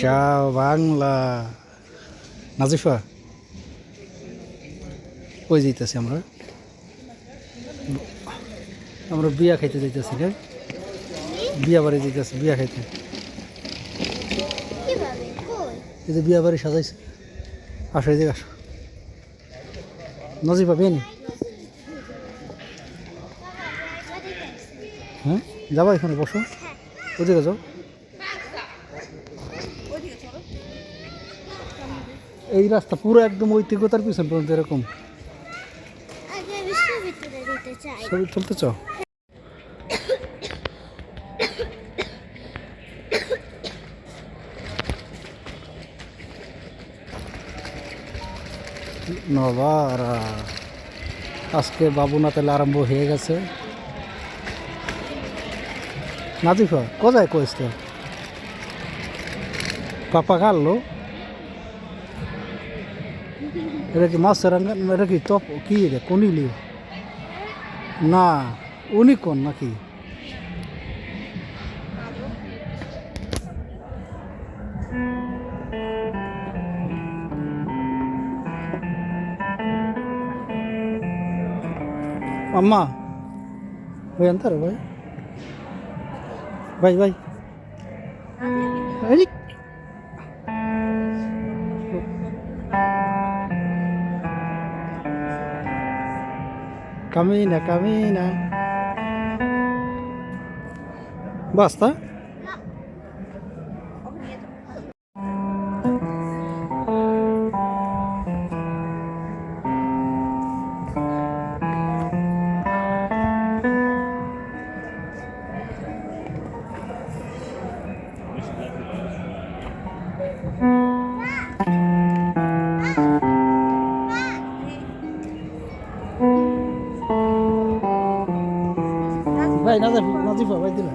চাও বাংলা নাজিফা কই যাইতেছি আমরা? আমরা বিয়া খাইতে যাইতেছি রে বিয়া বাড়ি যাইতেছি বিয়া খাইতে। এই যে বিয়া বাড়ি সাজাইছে। আসো এদিকে আসো। নাজিফা বেনি হ্যাঁ? যাবা এখানে বসো। ওদিকে যাও। এই রাস্তা পুরো একদম ঐতিহ্যতার পিছন পর্যন্ত এরকম। ছবি তুলতে চাও? নবারা। আজকে বাবুনা তেল আরম্ভ হয়ে গেছে। নাজিফা কোথায় কইসতে পাপা কাটলো এটা কি মাছের রাঙ্গা এটা কি টপ কি রে কনিলি না উনি কোন নাকি అమ్మా పోయి అంటారు bye bye bye Camina, camina. Basta? ভাই নাজিফা নাজিফা ভাই দিলা